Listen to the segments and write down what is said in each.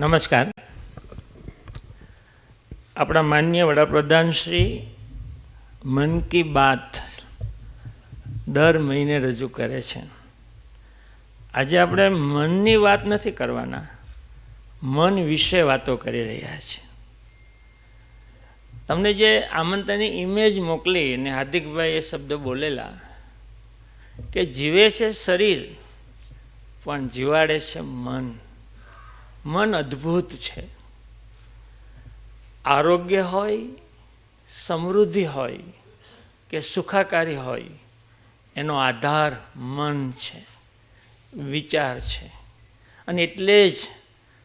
નમસ્કાર. આપણા માન્ય વડાપ્રધાન શ્રી મન કી બાત દર મહિને રજૂ કરે છે. આજે આપણે મનની વાત નથી કરવાના, મન વિશે વાતો કરી રહ્યા છીએ. તમને જે આમંત્રણની ઇમેજ મોકલી અને હાર્દિકભાઈ એ શબ્દ બોલેલા કે જીવે છે શરીર, પણ જીવાડે છે મન. મન અદ્ભુત છે. આરોગ્ય હોય, સમૃદ્ધિ હોય કે સુખાકારી હોય, એનો આધાર મન છે, વિચાર છે. અને એટલે જ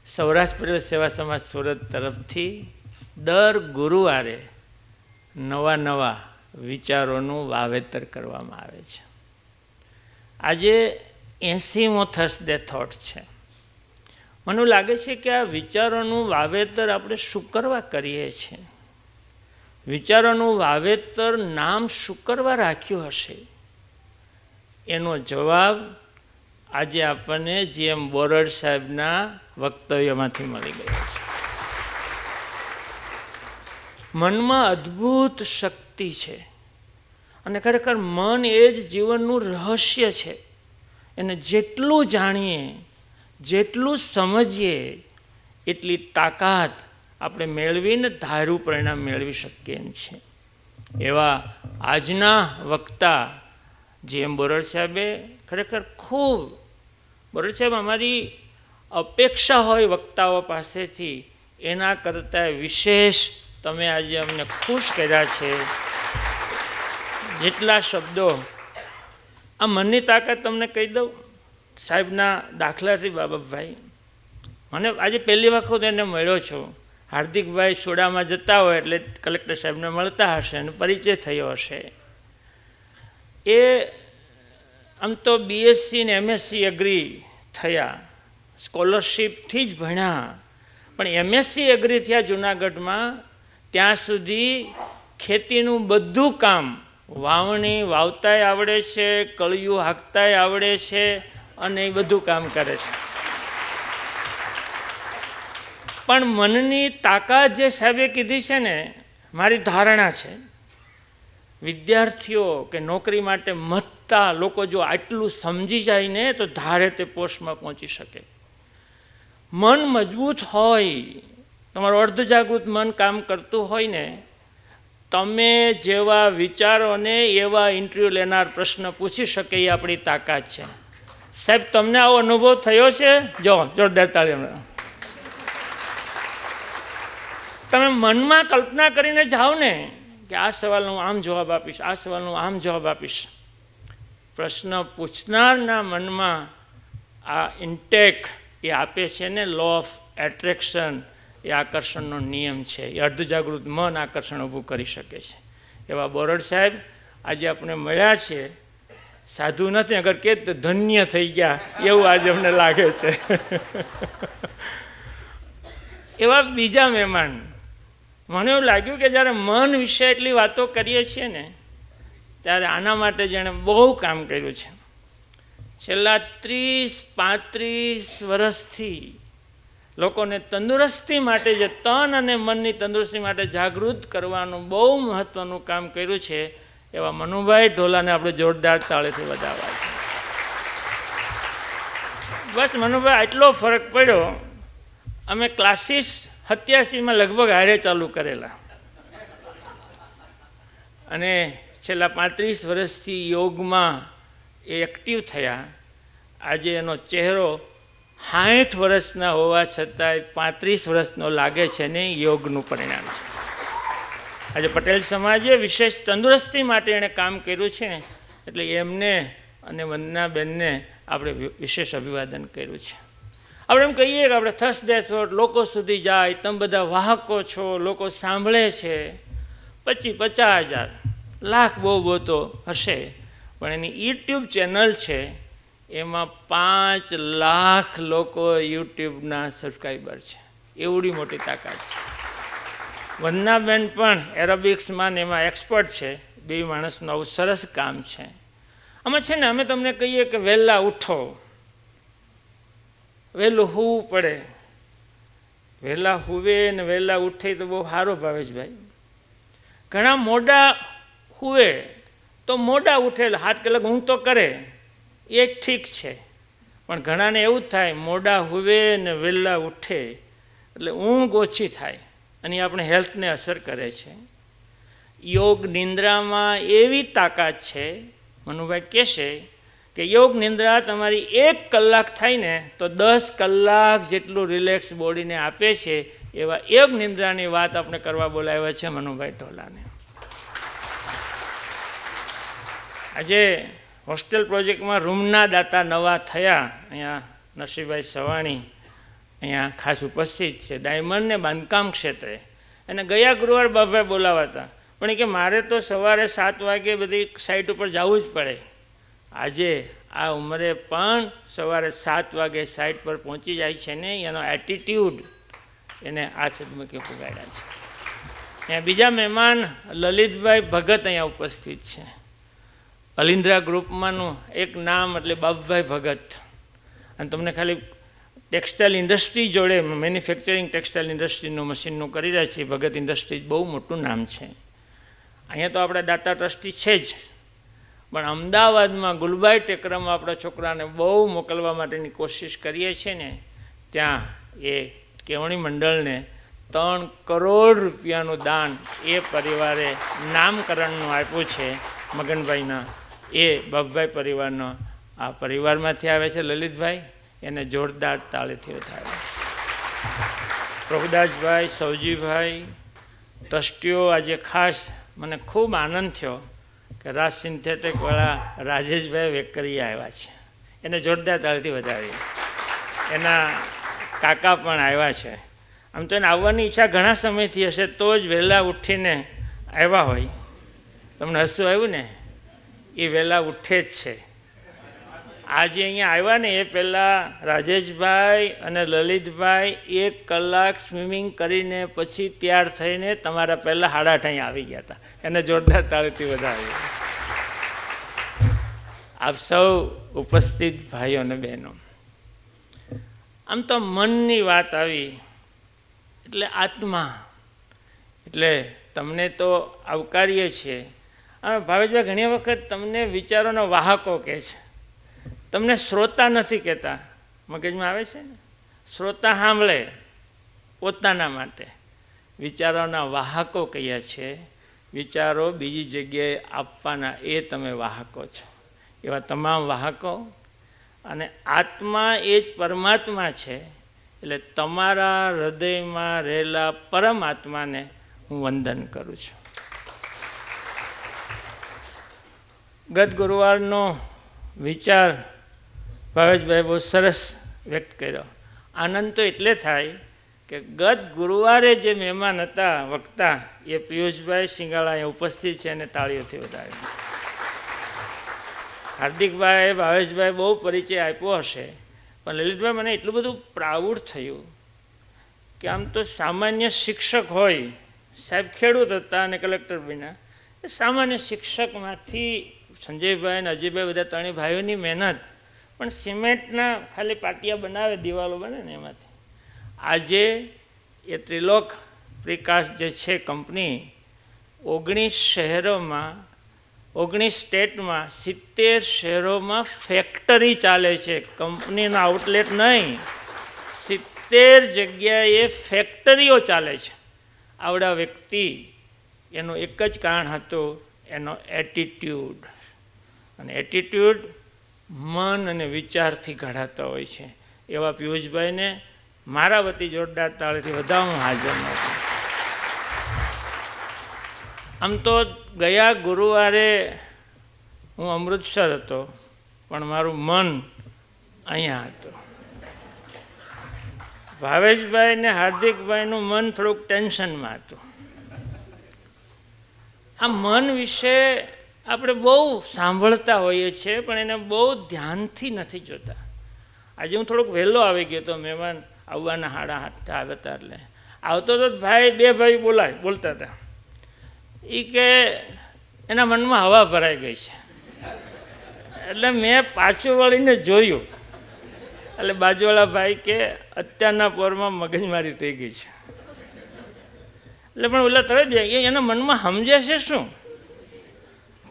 સૌરાષ્ટ્ર પરિવાર સેવા સમાજ સુરત તરફથી દર ગુરુવારે નવા નવા વિચારોનું વાવેતર કરવામાં આવે છે. આજે એંસીમો થર્સડે થોટ છે. મને લાગે છે કે આ વિચારોનું વાવેતર આપણે શું કરીએ છીએ. વિચારોનું વાવેતર નામ શું રાખ્યું હશે. એનો જવાબ આજે આપણને જીએમ બોરડ સાહેબના વક્તવ્યમાંથી મળી ગયો છે. મનમાં અદ્ભુત શક્તિ છે. અને ખરેખર મન એ જ જીવનનું રહસ્ય છે. એને જેટલું જાણીએ જેટલું સમજીએ એટલી તાકાત આપણે મેળવીને ધારું પરિણામ મેળવી શકીએ એમ છે. એવા આજના વક્તા જે એમ બોરડ સાહેબે ખરેખર ખૂબ બોરડ સાહેબ અમારી અપેક્ષા હોય વક્તાઓ પાસેથી એના કરતાં વિશેષ તમે આજે અમને ખુશ કર્યા છે. જેટલા શબ્દો, આ મનની તાકાત તમને કહી દઉં? સાહેબના દાખલાથી બાબતભાઈ, મને આજે પહેલી વખત એને મળ્યો છું. હાર્દિકભાઈ સોડામાં જતા હોય એટલે કલેક્ટર સાહેબને મળતા હશે અને પરિચય થયો હશે. એ આમ તો બીએસસી ને એમએસસી એગ્રી થયા. સ્કોલરશીપથી જ ભણ્યા. પણ એમએસસી એગ્રી થયા જુનાગઢમાં, ત્યાં સુધી ખેતીનું બધું કામ વાવણી વાવતાય આવડે છે, કળિયું હાંકતાય આવડે છે અને એ બધું કામ કરે છે. પણ મનની તાકાત જે સાહેબે કીધી છે ને, મારી ધારણા છે. વિદ્યાર્થીઓ કે નોકરી માટે મથતા લોકો જો આટલું સમજી જાય ને, તો ધારે તે પોસ્ટમાં પહોંચી શકે. મન મજબૂત હોય, તમારું અર્ધજાગૃત મન કામ કરતું હોય ને, તમે જેવા વિચારોને એવા ઇન્ટરવ્યૂ લેનાર પ્રશ્ન પૂછી શકે એ આપણી તાકાત છે. સાહેબ, તમને આવો અનુભવ થયો છે? જો જોરદાર તાળી તમે મનમાં કલ્પના કરીને જાઓ ને કે આ સવાલનો હું આમ જવાબ આપીશ, આ સવાલનો આમ જવાબ આપીશ. પ્રશ્ન પૂછનારના મનમાં આ ઇન્ટેક એ આપે છે ને લો ઓફ એટ્રેક્શન એ આકર્ષણનો નિયમ છે. એ અર્ધજાગૃત મન આકર્ષણ ઊભું કરી શકે છે. એવા બોરડ સાહેબ આજે આપણે મળ્યા છે. સાધુ નથી, અગર કે ધન્ય થઈ ગયા, એવું આજે અમને લાગે છે. એવા બીજા મહેમાન, મને એવું લાગ્યું કે જ્યારે મન વિશે એટલી વાતો કરીએ છીએ ને, ત્યારે આના માટે જેણે બહુ કામ કર્યું છે. છેલ્લા ત્રીસ, પાંત્રીસ વર્ષથી લોકોને તંદુરસ્તી માટે, જે તન અને મનની તંદુરસ્તી માટે જાગૃત કરવાનું બહુ મહત્ત્વનું કામ કર્યું છે. એવા મનુભાઈ ઢોલાને આપણે જોરદાર તાળેથી વધાવવા છે. બસ મનુભાઈ, આટલો ફરક પડ્યો, અમે ક્લાસીસ સત્યાસીમાં લગભગ હારે ચાલુ કરેલા. અને છેલ્લા પાંત્રીસ વર્ષથી યોગમાં એ એક્ટિવ થયા. આજે એનો ચહેરો સાઠ વર્ષના હોવા છતાંય પાંત્રીસ વર્ષનો લાગે છે ને યોગનું પરિણામ છે. આજે પટેલ સમાજે વિશેષ તંદુરસ્તી માટે એણે કામ કર્યું છે. એટલે એમને અને વંદનાબેનને આપણે વિશેષ અભિવાદન કર્યું છે. આપણે એમ કહીએ કે આપણે થસ દે થોટ લોકો સુધી જાય, તમે બધા વાહકો છો, લોકો સાંભળે છે. પચીસ પચાસ હજાર, લાખ બહુ બહુ તો હશે. પણ એની યુટ્યુબ ચેનલ છે, એમાં પાંચ લાખ લોકો યુટ્યુબના સબસ્ક્રાઈબર છે. એવડી મોટી તાકાત છે. વંદનાબેન પણ એરોબિક્સમાં ને એમાં એક્સપર્ટ છે. બે માણસનું આવું સરસ કામ છે. આમાં છે ને, અમે તમને કહીએ કે વહેલા ઉઠો. વહેલું હોવું પડે. વહેલા હુવે ને વહેલા ઉઠે તો બહુ સારો ભાવેશભાઈ ઘણા મોડા હુવે તો મોડા ઉઠેલા હાથ કલાક ઊંઘ તો કરે. એ ઠીક છે. પણ ઘણાને એવું થાય, મોડા હુવે ને વહેલા ઉઠે, એટલે ઊંઘ ઓછી થાય. અને આપણે હેલ્થને અસર કરે છે. યોગ નિંદ્રામાં એવી તાકાત છે, મનુભાઈ કહેશે કે યોગ નિંદ્રા તમારી એક કલાક થાય ને તો દસ કલાક જેટલું રિલેક્સ બોડીને આપે છે, એવા યોગ નિંદ્રાની વાત આપણે કરવા બોલાવ્યા છે મનુભાઈ ઢોલાને. આજે હોસ્ટેલ પ્રોજેક્ટમાં રૂમના દાતા નવા થયા, અહીંયા નરસિંહભાઈ સવાણી અહીંયા ખાસ ઉપસ્થિત છે. ડાયમંડ ને બાંધકામ ક્ષેત્રે. અને ગયા ગુરુવાર બાભાઈ બોલાવાતા પણ કે મારે તો સવારે સાત વાગે બધી સાઈટ ઉપર જવું જ પડે. આજે આ ઉંમરે પણ સવારે સાત વાગે સાઇટ પર પહોંચી જાય છે ને એનો એટીટ્યૂડ એને આ સદમુખે પુગાડ્યા છે. ત્યાં બીજા મહેમાન લલિતભાઈ ભગત અહીંયા ઉપસ્થિત છે. અલિન્દ્રા ગ્રુપમાંનું એક નામ એટલે બાબુભાઈ ભગત. અને તમને ખાલી ટેક્સટાઇલ ઇન્ડસ્ટ્રી જોડે મેન્યુફેક્ચરિંગ ટેક્સટાઇલ ઇન્ડસ્ટ્રીનું મશીનનું કરી રહ્યા છીએ. ભગત ઇન્ડસ્ટ્રીઝ બહુ મોટું નામ છે. અહીંયા તો આપણા દાતા ટ્રસ્ટી છે જ. પણ અમદાવાદમાં ગુલબાઈ ટેકરામાં આપણા છોકરાને બહુ મોકલવા માટેની કોશિશ કરીએ છીએ ને, ત્યાં એ કેવણી મંડળને ત્રણ કરોડ રૂપિયાનું દાન એ પરિવારે નામકરણનું આપ્યું છે મગનભાઈના. એ બાપભાઈ પરિવારનો આ પરિવારમાંથી આવે છે લલિતભાઈ. એને જોરદાર તાળીથી થાય પ્રભુદાસભાઈ સૌજીભાઈ ટ્રસ્ટીઓ, આજે ખાસ મને ખૂબ આનંદ થયો કે રાજ સિન્થેટિકવાળા રાજેશભાઈ વેકરી આવ્યા છે. એને જોરદાર તાળથી વધારી. એના કાકા પણ આવ્યા છે. આમ તો એને આવવાની ઈચ્છા ઘણા સમયથી હશે, તો જ વહેલા ઉઠીને આવ્યા હોય. તમને હસવું આવ્યું ને? એ વહેલા ઉઠે જ છે. આજે અહીંયા આવ્યા ને એ પહેલાં રાજેશભાઈ અને લલિતભાઈ એક કલાક સ્વિમિંગ કરીને પછી તૈયાર થઈને તમારા પહેલાં સાડા આઠ આવી ગયા હતા. એને જોરદાર તાળીથી વધાવી આપ સૌ ઉપસ્થિત ભાઈઓ અને બહેનો. આમ તો મનની વાત આવી, એટલે આત્મા. એટલે તમને તો આવકારીએ છીએ. અને ભાવેશભાઈ, ઘણી વખત તમને વિચારોનો વાહકો કહે છે. તમને શ્રોતા નથી કહેતા. મગજમાં આવે છે ને? શ્રોતા સાંભળે પોતાના માટે. વિચારોના વાહકો કયા છે વિચારો બીજી જગ્યાએ આપવાના એ તમે વાહકો છો. એવા તમામ વાહકો. અને આત્મા એ જ પરમાત્મા છે. એટલે તમારા હૃદયમાં રહેલા પરમાત્માને હું વંદન કરું છું. ગત ગુરુવારનો વિચાર ભાવેશભાઈ બહુ સરસ વ્યક્ત કર્યો. આનંદ તો એટલે થાય કે ગત ગુરુવારે જે મહેમાન હતા, વક્તા, એ પિયુષભાઈ સિંગાળા અહીંયા ઉપસ્થિત છે અને તાળીઓથી વધારે. હાર્દિકભાઈ ભાવેશભાઈ બહુ પરિચય આપ્યો હશે, પણ લલિતભાઈ મને એટલું બધું પ્રાઉડ થયું કે આમ તો સામાન્ય શિક્ષક હોય, સાહેબ ખેડૂત હતા અને કલેક્ટર બન્યા, એ સામાન્ય શિક્ષકમાંથી સંજયભાઈ અને અજયભાઈ બધા ત્રણેય ભાઈઓની મહેનત પણ સિમેન્ટના ખાલી પાટિયા બનાવે દિવાલો બને ને એમાંથી. આજે એ ત્રિલોક પ્રિકાશ જે છે કંપની, ઓગણીસ શહેરોમાં, ઓગણીસ સ્ટેટમાં સિત્તેર શહેરોમાં ફેક્ટરી ચાલે છે. કંપનીનો આઉટલેટ નહીં, સિત્તેર જગ્યાએ ફેક્ટરીઓ ચાલે છે. આવડા વ્યક્તિ એનું એક જ કારણ હતું, એનો એટીટ્યૂડ. અને એટીટ્યૂડ મન અને વિચારથી ઘડાતા હોય છે. એવા પિયુષભાઈને મારા વતી જોરદાર તાળીથી વધારે હું હાજર નહોતો. આમ તો ગયા ગુરુવારે હું અમૃતસર હતો, પણ મારું મન અહીંયા હતું. ભાવેશભાઈ ને હાર્દિકભાઈનું મન થોડુંક ટેન્શનમાં હતું. આ મન વિશે આપણે બહુ સાંભળતા હોઈએ છીએ, પણ એને બહુ ધ્યાનથી નથી જોતા. આજે હું થોડોક વહેલો આવી ગયો તો મહેમાન આવવાના હાડા હાથ આવ્યા હતા એટલે. આવતો તો ભાઈ, બે ભાઈ બોલાય, બોલતા હતા. એ કે એના મનમાં હવા ભરાઈ ગઈ છે. એટલે મેં પાછું વળીને જોયું. એટલે બાજુવાળા ભાઈ કે અત્યારના પોરમાં મગજમારી થઈ ગઈ છે. એટલે પણ ઓલા તરત એના મનમાં સમજે છે શું?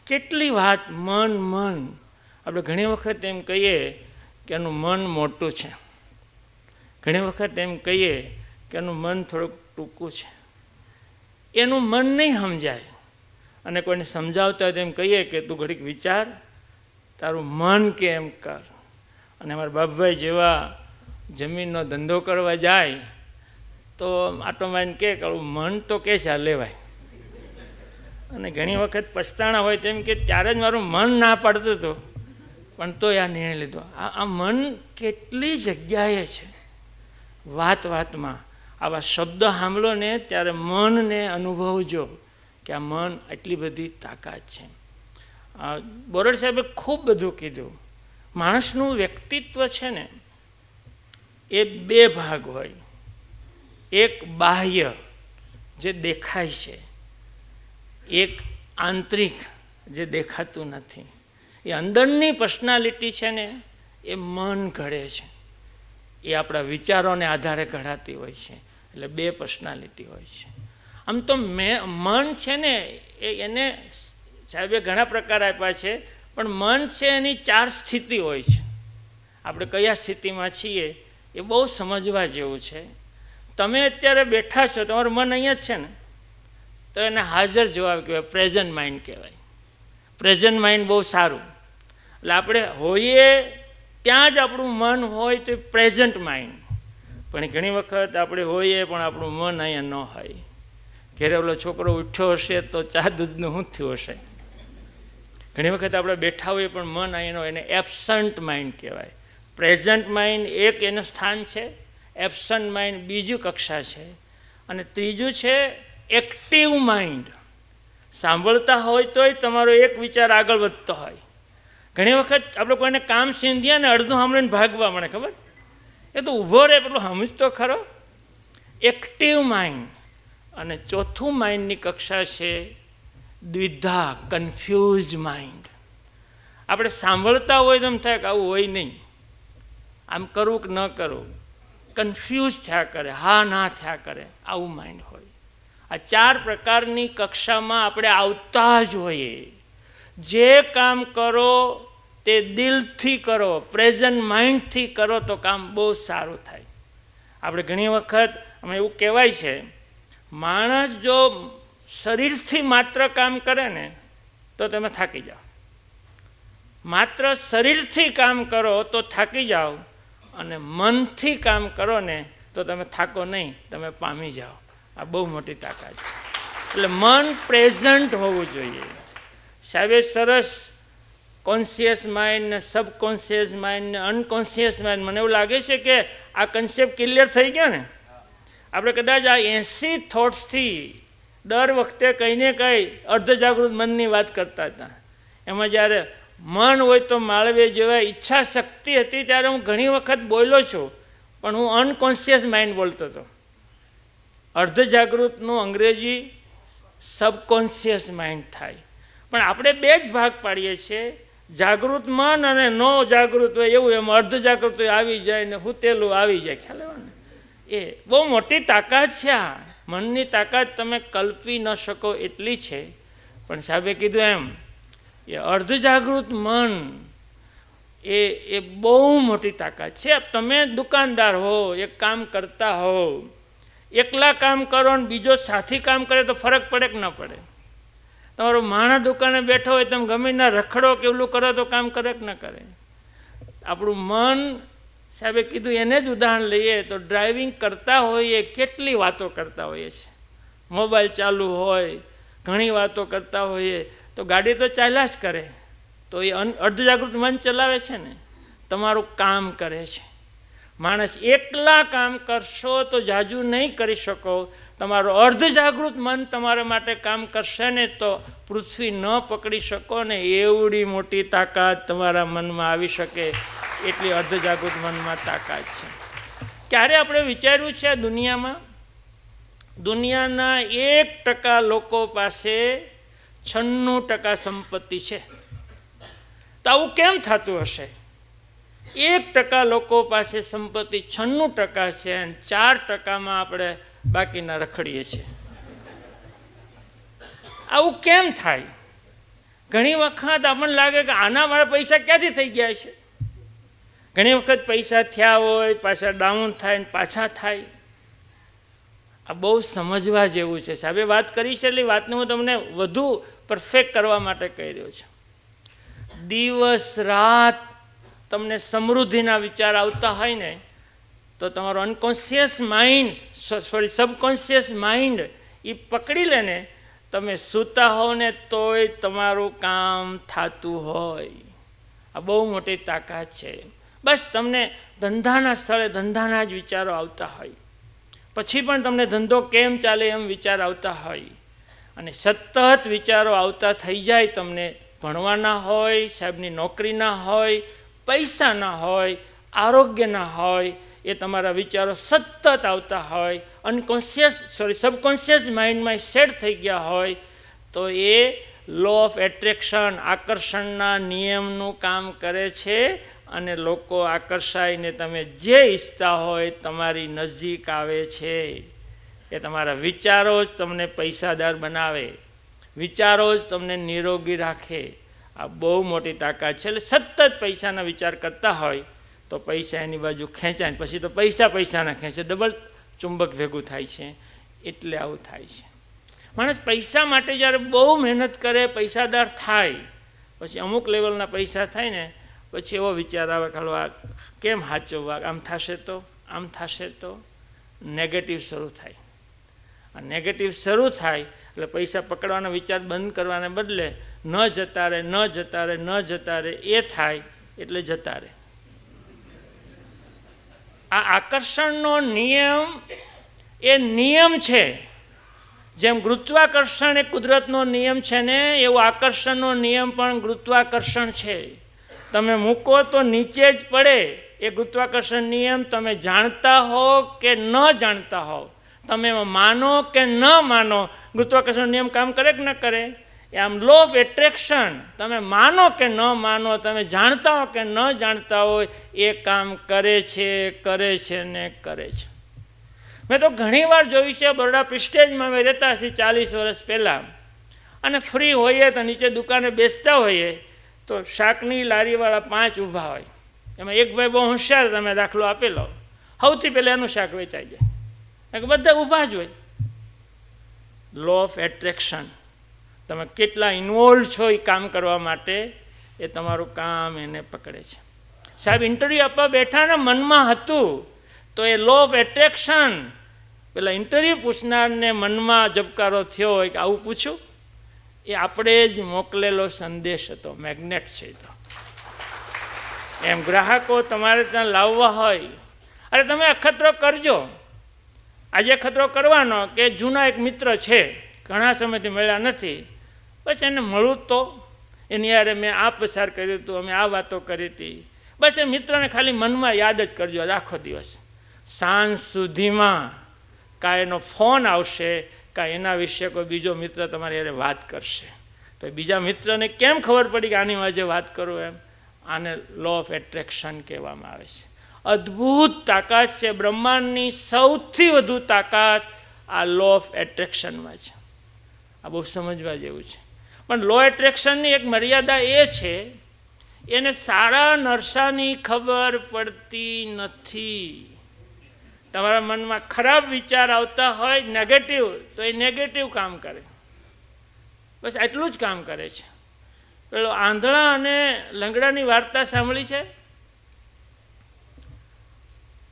કેટલી વાત મન મન. આપણે ઘણી વખત એમ કહીએ કે એનું મન મોટું છે. ઘણી વખત એમ કહીએ કે એનું મન થોડુંક ટૂંકું છે. એનું મન નહીં સમજાય. અને કોઈને સમજાવતા હોય તો એમ કહીએ કે તું ઘડીક વિચાર, તારું મન કે એમ કર? અને અમારા બાપભાઈ જેવા જમીનનો ધંધો કરવા જાય, તો આટો મારીને કે મન તો કે છે લેવાય. અને ઘણી વખત પસ્તાણા હોય તેમ કે ત્યારે જ મારું મન ના પાડતું હતું. પણ તો આ નિર્ણય લીધો. આ આ મન કેટલી જગ્યાએ છે? વાત વાતમાં. આવા શબ્દ સાંભળો ને ત્યારે મનને અનુભવજો કે આ મન એટલી બધી તાકાત છે. બોરડ સાહેબે ખૂબ બધું કીધું. માણસનું વ્યક્તિત્વ છે ને, એ બે ભાગ હોય. એક બાહ્ય જે દેખાય છે. એક આંતરિક જે દેખાતું નથી. એ અંદરની પર્સનાલિટી છે ને, એ મન ઘડે છે. એ આપણા વિચારોને આધારે ઘડાતી હોય છે. એટલે બે પર્સનાલિટી હોય છે. આમ તો મેં, મન છે ને, એ એને સાહેબે ઘણા પ્રકાર આપ્યા છે, પણ મન છે એની ચાર સ્થિતિ હોય છે. આપણે કયા સ્થિતિમાં છીએ એ બહુ સમજવા જેવું છે. તમે અત્યારે બેઠા છો, તમારું મન અહીંયા જ છે ને? તો એને હાજર જવાબ કહેવાય પ્રેઝન્ટ માઇન્ડ કહેવાય. પ્રેઝન્ટ માઇન્ડ બહુ સારું. એટલે આપણે હોઈએ ત્યાં જ આપણું મન હોય તો પ્રેઝન્ટ માઇન્ડ પણ ઘણી વખત આપણે હોઈએ પણ આપણું મન અહીંયા ન હોય. ઘેરે ઓલો છોકરો ઉઠ્યો હશે તો ચા દૂધનું શું થયું હશે? ઘણી વખત આપણે બેઠા હોઈએ પણ મન અહીંનો એને એબસન્ટ માઇન્ડ કહેવાય. પ્રેઝન્ટ માઇન્ડ એક એનું સ્થાન છે એબસન્ટ માઇન્ડ બીજું કક્ષા છે. અને ત્રીજું છે એક્ટિવ માઇન્ડ સાંભળતા હોય તોય તમારો એક વિચાર આગળ વધતો હોય. ઘણી વખત આપણે કોઈને કામ સીંધ્યા ને અડધું સાંભળીને ભાગવા મને ખબર? એ તો ઊભો રહે પેલું સમજતો ખરો? એક્ટિવ માઇન્ડ અને ચોથું માઇન્ડની કક્ષા છે દ્વિધા કન્ફ્યુઝ માઇન્ડ આપણે સાંભળતા હોય તો એમ થાય કે આવું હોય નહીં. આમ કરવું કે ન કરવું? કન્ફ્યુઝ થયા કરે, હા ના થયા કરે, આવું માઇન્ડ હોય. આ ચાર પ્રકારની કક્ષામાં આપણે આવતા જ હોઈએ. જે કામ કરો તે દિલથી કરો પ્રેઝન્ટ માઇન્ડથી કરો તો કામ બહુ સારું થાય. આપણે ઘણી વખત અમે એવું કહેવાય છે, માણસ જો શરીરથી માત્ર કામ કરે ને, તો તમે થાકી જાઓ. માત્ર શરીરથી કામ કરો તો થાકી જાઓ અને મનથી કામ કરો ને, તો તમે થાકો નહીં, તમે પામી જાઓ. આ બહુ મોટી તાકાત છે. એટલે મન પ્રેઝન્ટ હોવું જોઈએ. સાહેબે સરસ કોન્શિયસ માઇન્ડ ને સબકોન્શિયસ માઇન્ડ ને અનકોન્શિયસ માઇન્ડ મને એવું લાગે છે કે આ કન્સેપ્ટ ક્લિયર થઈ ગયો ને? આપણે કદાચ આ એંસી થોટ્સથી દર વખતે કંઈ ને કંઈ અર્ધજાગૃત મનની વાત કરતા હતા. એમાં જ્યારે મન હોય તો માળવે જેવા ઈચ્છા શક્તિ હતી, ત્યારે હું ઘણી વખત બોલ્યો છું. પણ હું અનકોન્શિયસ માઇન્ડ બોલતો હતો. અર્ધજાગૃતનું અંગ્રેજી સબકોન્શિયસ માઇન્ડ થાય. પણ આપણે બે જ ભાગ પાડીએ છીએ. જાગૃત મન અને નો જાગૃત હોય એવું એમ અર્ધ જાગૃત આવી જાય ને હુતેલું આવી જાય. ખ્યાલ એ બહુ મોટી તાકાત છે આ. મનની તાકાત તમે કલ્પી ન શકો એટલી છે. પણ સાહેબે કીધું એમ એ અર્ધ જાગૃત મન એ એ બહુ મોટી તાકાત છે. તમે દુકાનદાર હો, એક કામ કરતા હો એકલા કામ કરો ને બીજો સાથી કામ કરે તો ફરક પડે કે ન પડે? તમારો માણા દુકાને બેઠો હોય તમે ગમે ના રખડો કે એવું કરો તો કામ કરે કે ન કરે? આપણું મન, સાહેબે કીધું, એને જ ઉદાહરણ લઈએ તો ડ્રાઇવિંગ કરતા હોઈએ, કેટલી વાતો કરતા હોઈએ છીએ મોબાઈલ ચાલુ હોય, ઘણી વાતો કરતા હોઈએ, તો ગાડી તો ચાલ્યા જ કરે. તો એ અર્ધજાગૃત મન ચલાવે છે ને? તમારું કામ કરે છે. માણસ એકલા કામ કરશો તો જાજુ નહીં કરી શકો. તમારું અર્ધજાગૃત મન તમારા માટે કામ કરશે ને તો પૃથ્વી ન પકડી શકો ને એવડી મોટી તાકાત તમારા મનમાં આવી શકે. એટલી અર્ધ જાગૃત મનમાં તાકાત છે. ક્યારે આપણે વિચાર્યું છે આ દુનિયામાં? દુનિયાના એક ટકા લોકો પાસે છન્નું ટકા સંપત્તિ છે. તો આવું કેમ થતું હશે? એક ટકા લોકો પાસે સંપત્તિ છન્નું ટકા છે અને ચાર ટકામાં આપણે બાકીના રખડીએ છીએ. આવું કેમ થાય? ઘણી વખત આપણને લાગે કે આના મારા પૈસા ક્યાંથી થઈ ગયા છે? ઘણી વખત પૈસા થયા હોય, પાછા ડાઉન થાય ને પાછા થાય. આ બહુ સમજવા જેવું છે. સાહેબે વાત કરી છે એટલે વાતને હું તમને વધુ પરફેક્ટ કરવા માટે કહી રહ્યો છું. દિવસ રાત તમને સમૃદ્ધિના વિચાર આવતા હોય ને, તો તમારો unconscious mind sorry subconscious mind એ પકડી લે ને, તમે સૂતા હો ને તોય તમારું કામ થતું હોય. આ બહુ મોટી તાકાત છે. બસ તમને ધંધાના સ્થળે ધંધાના જ વિચારો આવતા હોય. પછી પણ તમને ધંધો કેમ ચાલે એમ વિચાર આવતા હોય. અને સતત વિચારો આવતા થઈ જાય તમને ભણવાના હોય, સાહેબની નોકરીના હોય પૈસાના હોય આરોગ્યના હોય, એ તમારા વિચારો સતત આવતા હોય અનકોન્શિયસ સોરી સબકોન્શિયસ માઇન્ડમાં સેટ થઈ ગયા હોય, તો એ લો ઓફ એટ્રેક્શન આકર્ષણના નિયમનું કામ કરે છે અને લોકો આકર્ષાઈને તમે જે ઈચ્છતા હોય તમારી નજીક આવે છે. એ તમારા વિચારો જ તમને પૈસાદાર બનાવે, વિચારો જ તમને નિરોગી રાખે. આ બહુ મોટી તાકાત છે. એટલે સતત પૈસાના વિચાર કરતા હોય તો પૈસા એની બાજુ ખેંચાય પછી તો પૈસા પૈસાના ખેંચે. ડબલ ચુંબક ભેગું થાય છે. એટલે આવું થાય છે. માણસ પૈસા માટે જ્યારે બહુ મહેનત કરે, પૈસાદાર થાય, પછી અમુક લેવલના પૈસા થાય ને, પછી એવો વિચાર આવે ખાલવા કેમ હાચવવા? આમ થશે તો? આમ થશે તો? નેગેટિવ શરૂ થાય. આ નેગેટિવ શરૂ થાય એટલે પૈસા પકડવાનો વિચાર બંધ કરવાને બદલે ન જતા રહે, ન જતા રહે, ન જતા રહે, એ થાય એટલે જતા રહે. આ આકર્ષણનો નિયમ, એ નિયમ છે. જેમ ગુરુત્વાકર્ષણ એ કુદરતનો નિયમ છે ને, એવો આકર્ષણનો નિયમ પણ ગુરુત્વાકર્ષણ છે. તમે મૂકો તો નીચે જ પડે એ ગુરુત્વાકર્ષણ નિયમ, તમે જાણતા હો કે ન જાણતા હો તમે માનો કે ન માનો, ગુરુત્વાકર્ષણ નિયમ કામ કરે કે ન કરે? આમ લો ઓફ એટ્રેક્શન તમે માનો કે ન માનો, તમે જાણતા હો કે ન જાણતા હોય, એ કામ કરે છે કરે છે ને કરે છે. મેં તો ઘણીવાર જોયું છે, બરોડા પ્રિસ્ટેજમાં અમે રહેતા છીએ ચાલીસ વર્ષ પહેલાં. અને ફ્રી હોઈએ તો નીચે દુકાને બેસતા હોઈએ, તો શાકની લારીવાળા પાંચ ઊભા હોય. એમાં એક ભાઈ બહુ હોશિયાર તમે દાખલો આપેલો. સૌથી પહેલાં એનું શાક વેચાઈ જાય. બધા ઊભા જ હોય. લો ઓફ એટ્રેક્શન તમે કેટલા ઇન્વોલ્વ છો એ કામ કરવા માટે, એ તમારું કામ એને પકડે છે. સાહેબ ઇન્ટરવ્યૂ આપવા બેઠા ને મનમાં હતું, તો એ લો ઓફ એટ્રેક્શન પેલા ઇન્ટરવ્યૂ પૂછનારને મનમાં જબકારો થયો હોય કે આવું પૂછ્યું? એ આપણે જ મોકલેલો સંદેશ હતો મેગ્નેટ છે તો. એમ ગ્રાહકો તમારે ત્યાં લાવવા હોય, અરે તમે અખતરો કરજો. આજે અખતરો કરવાનો કે જૂના એક મિત્ર છે, ઘણા સમયથી મળ્યા નથી બસ એને મળું તો. એની યારે મેં આ પસાર કર્યું હતું અમે આ વાતો કરી હતી બસ એ મિત્રને ખાલી મનમાં યાદ જ કરજો આખો દિવસ. સાંજ સુધીમાં કાં એનો ફોન આવશે કાં એના વિશે કોઈ બીજો મિત્ર તમારી યારે વાત કરશે. તો બીજા મિત્રને કેમ ખબર પડી કે આની માજે વાત કરું એમ? આને લો ઓફ એટ્રેક્શન કહેવામાં આવે છે. અદ્ભુત તાકાત છે, બ્રહ્માંડની સૌથી વધુ તાકાત આ લો ઓફ એટ્રેક્શનમાં છે. આ બહુ સમજવા જેવું છે. પણ લો એટ્રેક્શનની એક મર્યાદા એ છે, એને સારા નરસાની ખબર પડતી નથી. તમારા મનમાં ખરાબ વિચાર આવતા હોય નેગેટિવ તો એ નેગેટિવ કામ કરે. બસ એટલું જ કામ કરે છે. પેલો આંધળા અને લંગડાની વાર્તા સાંભળી છે?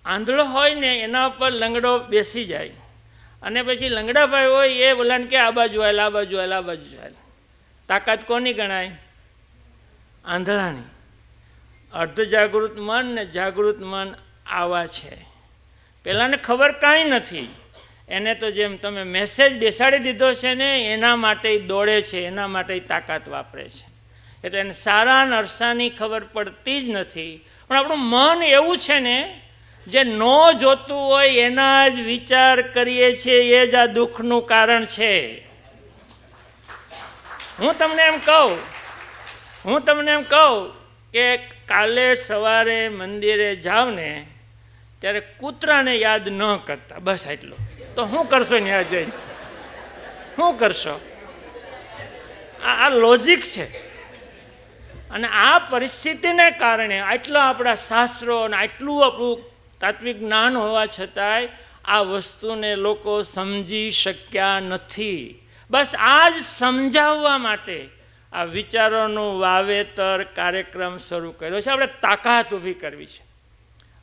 આંધળો હોય ને એના ઉપર લંગડો બેસી જાય. અને પછી લંગડા ભાઈ હોય, એ બોલાને કે આ બાજુ આવેલા, આ બાજુ આવેલા, આ બાજુ હાલ તાકાત કોની ગણાય? આંધળાની. અર્ધ જાગૃત મન ને જાગૃત મન આવા છે. પહેલાંને ખબર કાંઈ નથી. એને તો જેમ તમે મેસેજ બેસાડી દીધો છે ને, એના માટે દોડે છે, એના માટે તાકાત વાપરે છે. એટલે એને સારા નરસાની ખબર પડતી જ નથી. પણ આપણું મન એવું છે ને, જે ન જોતું હોય એના જ વિચાર કરીએ છીએ, એ જ આ દુઃખનું કારણ છે. હું તમને એમ કહું, હું તમને એમ કહું કે કાલે સવારે મંદિરે જાઓ ને ત્યારે કૂતરાને યાદ ન કરતા. બસ એટલું તો શું કરશો ત્યાં જઈને? શું કરશો? આ લોજિક છે. અને આ પરિસ્થિતિને કારણે આટલા આપણા શાસ્ત્રો અને આટલું આપણું તાત્વિક જ્ઞાન હોવા છતાંય આ વસ્તુને લોકો સમજી શક્યા નથી. બસ આ જ સમજાવવા માટે આ વિચારોનું વાવેતર કાર્યક્રમ શરૂ કર્યો છે. આપણે તાકાત ઊભી કરવી છે.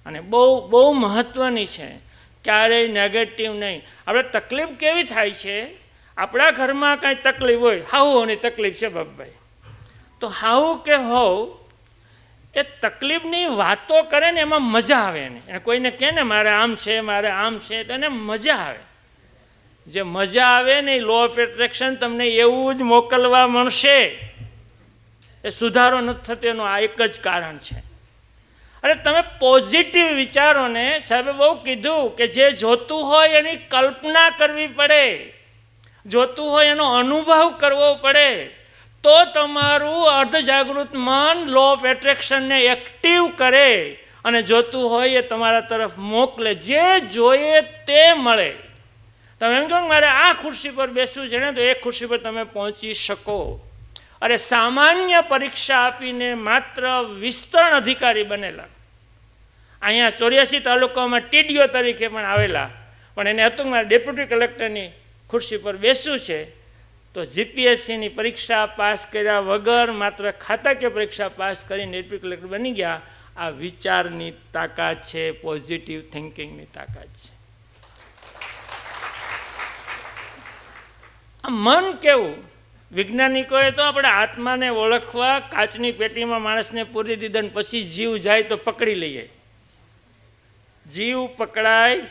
અને બહુ બહુ મહત્ત્વની છે. ક્યારેય નેગેટિવ નહીં. આપણે તકલીફ કેવી થાય છે? આપણા ઘરમાં કાંઈ તકલીફ હોય હાઉની તકલીફ છે બાપભાઈ તો હાઉ કે હોવ, એ તકલીફની વાતો કરે ને એમાં મજા આવે એને કોઈને કહે ને, મારે આમ છે, મારે આમ છે, તો એને મજા આવે. જે મજા આવે ને લો ઓફ એટ્રેક્શન તમને એવું જ મોકલવા મળશે. એ સુધારો નથી થતો, એનું આ એક જ કારણ છે. અરે તમે પોઝિટિવ વિચારોને સાહેબે બહુ કીધું કે જે જોતું હોય એની કલ્પના કરવી પડે. જોતું હોય એનો અનુભવ કરવો પડે. તો તમારું અર્ધજાગૃત મન લો ઓફ એટ્રેક્શનને એક્ટિવ કરે અને જોતું હોય એ તમારા તરફ મોકલે. જે જોઈએ તે મળે. તમે એમ કહો મારે આ ખુરશી પર બેસવું છે ને, તો એ ખુરશી પર તમે પહોંચી શકો. અરે સામાન્ય પરીક્ષા આપીને માત્ર વિસ્તરણ અધિકારી બનેલા. અહીંયા ચોર્યાસી તાલુકામાં ટીડીઓ તરીકે પણ આવેલા. પણ એને હતું મારે ડેપ્યુટી કલેક્ટરની ખુરશી પર બેસવું છે. તો જીપીએસસીની પરીક્ષા પાસ કર્યા વગર માત્ર ખાતાકીય પરીક્ષા પાસ કરીને ડેપ્યુટી કલેક્ટર બની ગયા. આ વિચારની તાકાત છે, પોઝિટિવ થિંકિંગની તાકાત છે. આ મન કેવું? વૈજ્ઞાનિકોએ તો આપણે આત્માને ઓળખવા કાચની પેટીમાં માણસને પૂરી દીધા પછી જીવ જાય તો પકડી લઈએ. જીવ પકડાય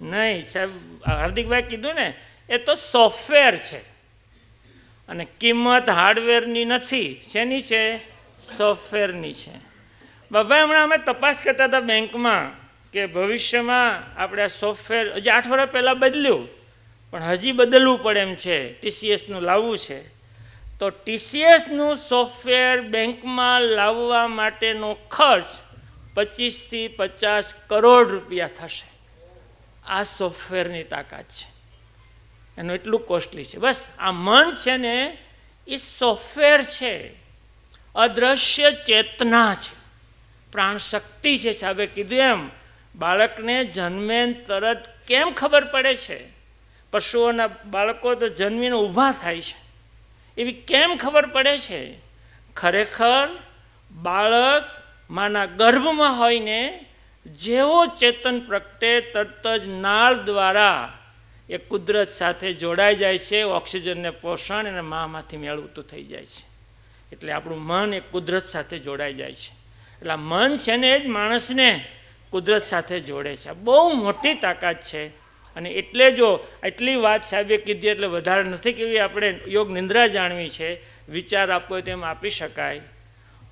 નહીં. સાહેબ, હાર્દિકભાઈ કીધું ને, એ તો સોફ્ટવેર છે. અને કિંમત હાર્ડવેરની નથી. શેની છે? સોફ્ટવેરની છે. બાબા હમણાં અમે તપાસ કરતા હતા બેંકમાં કે ભવિષ્યમાં આપણે આ સોફ્ટવેર હજી આઠ વર્ષ પહેલાં બદલ્યું. પણ હજી બદલવું પડે એમ છે ટીસીએસનું લાવવું છે. તો ટીસીએસનું સોફ્ટવેર બેંકમાં લાવવા માટેનો ખર્ચ પચીસથી પચાસ કરોડ રૂપિયા થશે. આ સોફ્ટવેરની તાકાત છે. એનું એટલું કોસ્ટલી છે. બસ, આ મન છે ને, એ સોફ્ટવેર છે. અદ્રશ્ય ચેતના છે. પ્રાણ શક્તિ છે સાહેબે કીધું એમ. બાળકને જન્મે તરત કેમ ખબર પડે છે? પશુઓના બાળકો તો જન્મીને ઊભા થાય છે. એવી કેમ ખબર પડે છે? ખરેખર બાળક માના ગર્ભમાં હોઈને જેવો ચેતન પ્રગટે તરત જ નાળ દ્વારા એ કુદરત સાથે જોડાઈ જાય છે, ઓક્સિજનને પોષણ અને મામાંથી મેળવતું થઈ જાય છે. એટલે આપણું મન એ કુદરત સાથે જોડાઈ જાય છે. એટલે મન છે ને એ જ માણસને કુદરત સાથે જોડે છે. બહુ મોટી તાકાત છે. અને એટલે જો એટલી વાત સાહેબે કીધી એટલે વધારે નથી કેવી, આપણે યોગ નિંદ્રા જાણવી છે, વિચાર આપવો તેમ આપી શકાય.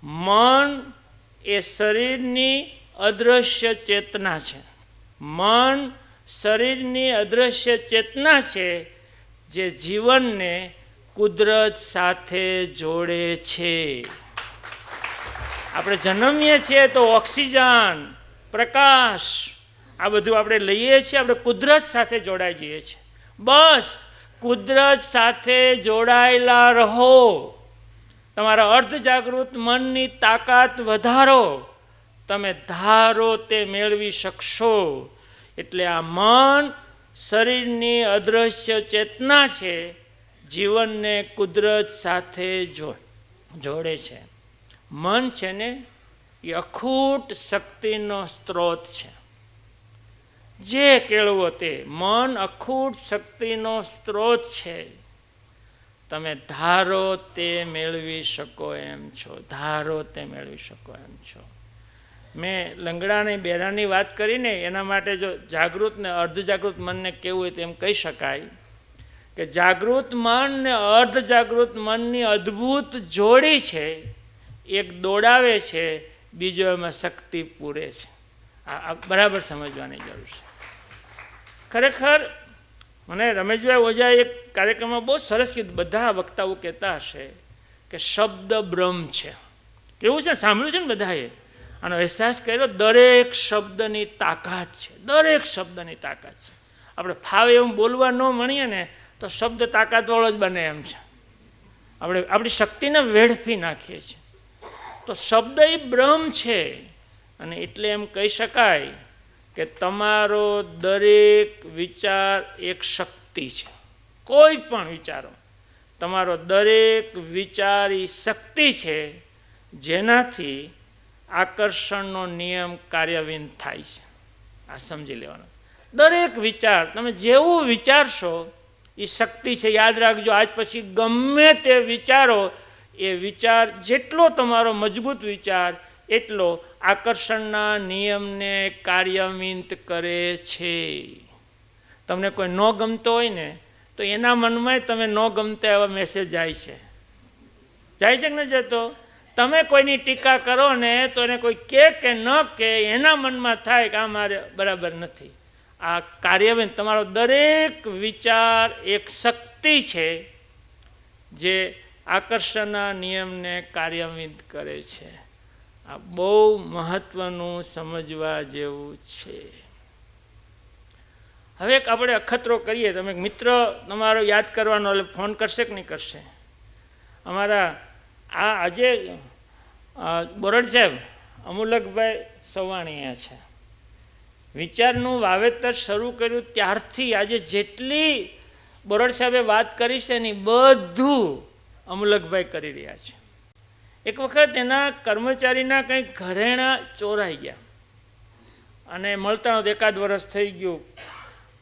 મન એ શરીરની અદૃશ્ય ચેતના છે. મન શરીરની અદૃશ્ય ચેતના છે જે જીવનને કુદરત સાથે જોડે છે. આપણે જન્મીએ છીએ તો ઓક્સિજન, પ્રકાશ આ બધું આપણે લઈએ છીએ, આપણે કુદરત સાથે જોડાઈ જઈએ છીએ. બસ, કુદરત સાથે જોડાયેલા રહો. તમારા અર્ધ જાગૃત મનની તાકાત વધારો. તમે ધારો તે મેળવી શકશો. એટલે આ મન શરીરની અદૃશ્ય ચેતના છે, જીવનને કુદરત સાથે જોડે છે. મન છે ને, એ અખૂટ શક્તિનો સ્ત્રોત છે. જે કેળવો તે, મન અખૂટ શક્તિનો સ્ત્રોત છે. તમે ધારો તે મેળવી શકો એમ છો, ધારો તે મેળવી શકો એમ છો. મેં લંગડાની બેરાની વાત કરીને એના માટે જો જાગૃત ને અર્ધ જાગૃત મનને કેવું હોય તેમ કહી શકાય કે જાગૃત મન ને અર્ધ જાગૃત મનની અદ્ભુત જોડી છે. એક દોડાવે છે, બીજો એમાં શક્તિ પૂરે છે. આ બરાબર સમજવાની જરૂર છે. ખરેખર મને રમેશભાઈ ઓઝાએ એક કાર્યક્રમમાં બહુ સરસ કીધું. બધા વક્તાઓ કહેતા હશે કે શબ્દ બ્રહ્મ છે. કેવું છે? સાંભળ્યું છે ને બધાએ? આનો અહેસાસ કર્યો, દરેક શબ્દની તાકાત છે. દરેક શબ્દની તાકાત છે. આપણે ફાવે એવું બોલવા ન મળીએ ને તો શબ્દ તાકાતવાળો જ બને એમ છે. આપણે આપણી શક્તિને વેડફી નાખીએ છીએ. તો શબ્દ એ બ્રહ્મ છે. અને એટલે એમ કહી શકાય કે તમારો દરેક વિચાર એક શક્તિ છે. કોઈ પણ વિચારો તમારો દરેક વિચાર એ શક્તિ છે, જેનાથી આકર્ષણનો નિયમ કાર્યવીન થાય છે. આ સમજી લેવાનું. દરેક વિચાર, તમે જેવું વિચારશો, એ શક્તિ છે, યાદ રાખજો, આજ પછી ગમે તે વિચારો, એ વિચાર જેટલો તમારો મજબૂત વિચાર એટલો આકર્ષણના નિયમને કાર્યવીત કરે છે. તમને કોઈ ન ગમતો હોય ને, તો એના મનમાં તમે ન ગમતા એવા મેસેજ જાય છે. જાય છે કે ન જતો તમે કોઈની ટીકા કરો ને, તો એને કોઈ કે કે ન કે એના મનમાં થાય કે આ મારે બરાબર નથી. આ કાર્યવીન તમારો દરેક વિચાર એક શક્તિ છે જે આકર્ષણના નિયમને કાર્યવીત કરે છે. આ બહુ મહત્વનું સમજવા જેવું છે. હવે આપણે અખતરો કરીએ, તમે મિત્ર તમારો યાદ કરવાનો એટલે ફોન કરશે કે નહીં કરશે? અમારા આ આજે બોરડ સાહેબ, અમુલકભાઈ સવાણીયા છે. વિચારનું વાવેતર શરૂ કર્યું ત્યારથી આજે જેટલી બોરડ સાહેબે વાત કરી છે ને બધું અમુલકભાઈ કરી રહ્યા છે. એક વખત એના કર્મચારીના કંઈક ઘરેણાં ચોરાઈ ગયા. અને મળતા એકાદ વર્ષ થઈ ગયું.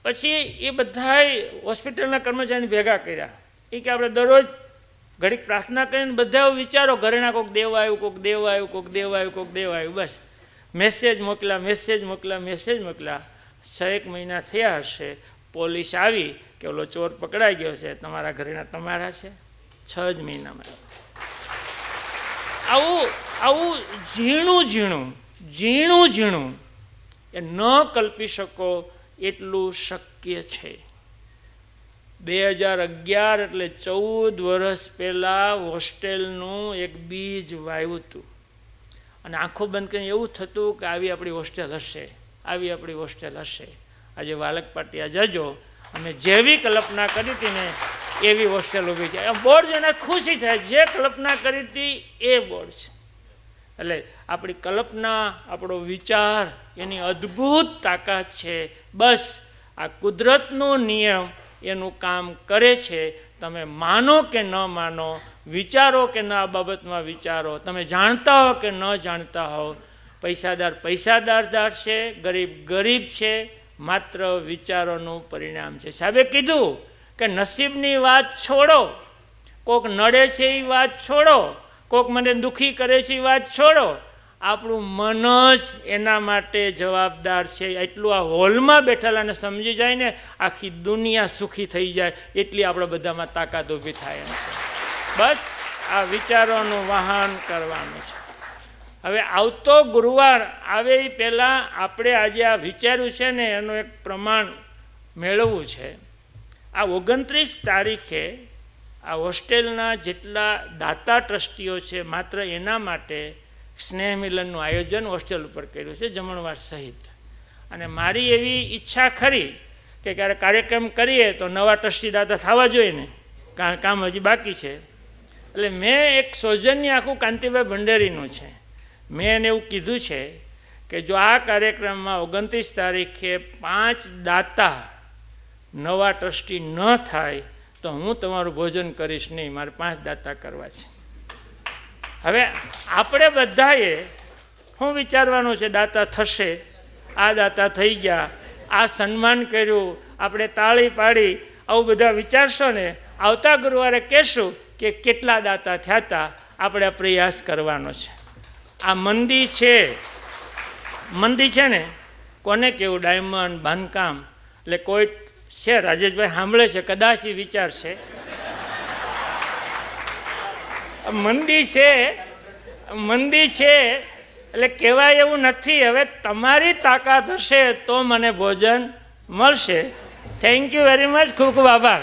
પછી એ બધાએ હોસ્પિટલના કર્મચારીને ભેગા કર્યા. એ કે આપણે દરરોજ ઘડીક પ્રાર્થના કરીને બધા વિચારો, ઘરેણા કોઈક દેવ આવ્યું કોઈક દેવ આવ્યું કોઈક દેવા આવ્યું કોઈક દેવા આવ્યું, બસ. મેસેજ મોકલ્યા મેસેજ મોકલ્યા મેસેજ મોકલ્યા છ એક મહિના થયા હશે, પોલીસ આવી કે ઓલો ચોર પકડાઈ ગયો છે, તમારા ઘરેણા તમારા છે? છ જ મહિનામાં. આવું આવું ઝીણું ઝીણું ઝીણું ઝીણું એ ન કલ્પી શકો એટલું શક્ય છે. બે હજાર અગિયાર એટલે ચૌદ વર્ષ પહેલાં હોસ્ટેલનું એક બીજ વાવ્યું હતું. અને આંખો બંધ કરીને એવું થતું કે આવી આપણી હોસ્ટેલ હશે, આવી આપણી હોસ્ટેલ હશે. આજે વાલક પાટિયા જજો, અમે જેવી કલ્પના કરી હતી ને એવી હોસ્ટેલ ઊભી આ બોર્ડ જોઈને ખુશી થાય. જે કલ્પના કરી હતી એ બોર્ડ છે. એટલે આપણી કલ્પના, આપણો વિચાર, એની અદ્ભુત તાકાત છે. બસ આ કુદરતનો નિયમ એનું કામ કરે છે. તમે માનો કે ન માનો, વિચારો કે ન આ બાબતમાં વિચારો, તમે જાણતા હો કે ન જાણતા હો, પૈસાદાર પૈસાદારદાર છે, ગરીબ ગરીબ છે, માત્ર વિચારોનું પરિણામ છે. સાહેબે કીધું કે નસીબની વાત છોડો. કોક નડે છે એ વાત છોડો. કોક મને દુઃખી કરે છે એ વાત છોડો. આપણું મન જ એના માટે જવાબદાર છે. એટલું આ હોલમાં બેઠેલાને સમજી જાય ને, આખી દુનિયા સુખી થઈ જાય. એટલી આપણે બધામાં તાકાત ઊભી થાય એમ બસ, આ વિચારોનું વાહન કરવાનું છે. હવે આવતો ગુરુવાર આવે એ પહેલાં આપણે આજે આ વિચાર્યું છે ને, એનું એક પ્રમાણ મેળવવું છે. આ ઓગણત્રીસ તારીખે આ હોસ્ટેલના જેટલા દાતા ટ્રસ્ટીઓ છે, માત્ર એના માટે સ્નેહ મિલનનું આયોજન હોસ્ટેલ ઉપર કર્યું છે, જમણવાર સહિત. અને મારી એવી ઈચ્છા ખરી કે ક્યારે કાર્યક્રમ કરીએ તો નવા ટ્રસ્ટી દાતા થવા જોઈએ ને કારણ કામ હજી બાકી છે. એટલે મેં એક સૌજન્ય આખું કાંતિભાઈ ભંડેરીનું છે. મેં એને એવું કીધું છે કે જો આ કાર્યક્રમમાં ઓગણત્રીસ તારીખે પાંચ દાતા નવા ટ્રસ્ટી ન થાય તો હું તમારું ભોજન કરીશ નહીં. મારે પાંચ દાતા કરવા છે. હવે આપણે બધાએ શું વિચારવાનું છે, દાતા થશે. આ દાતા થઈ ગયા. આ સન્માન કર્યું. આપણે તાળી પાડી. આવું બધા વિચારશો ને, આવતા ગુરુવારે કહેશું કે કેટલા દાતા થયા હતા આપણે પ્રયાસ કરવાનો છે. આ મંદી છે. મંદી છે ને? કોને કેવું ડાયમંડ, બાંધકામ. એટલે કોઈ છે, રાજેશભાઈ સાંભળે છે, કદાચ એ વિચારશે. મંદી છે મંદી છે, એટલે કહેવાય એવું નથી. હવે તમારી તાકાત હશે તો મને ભોજન મળશે. થેન્ક યુ વેરી મચ ખૂબ ખૂબ આભાર.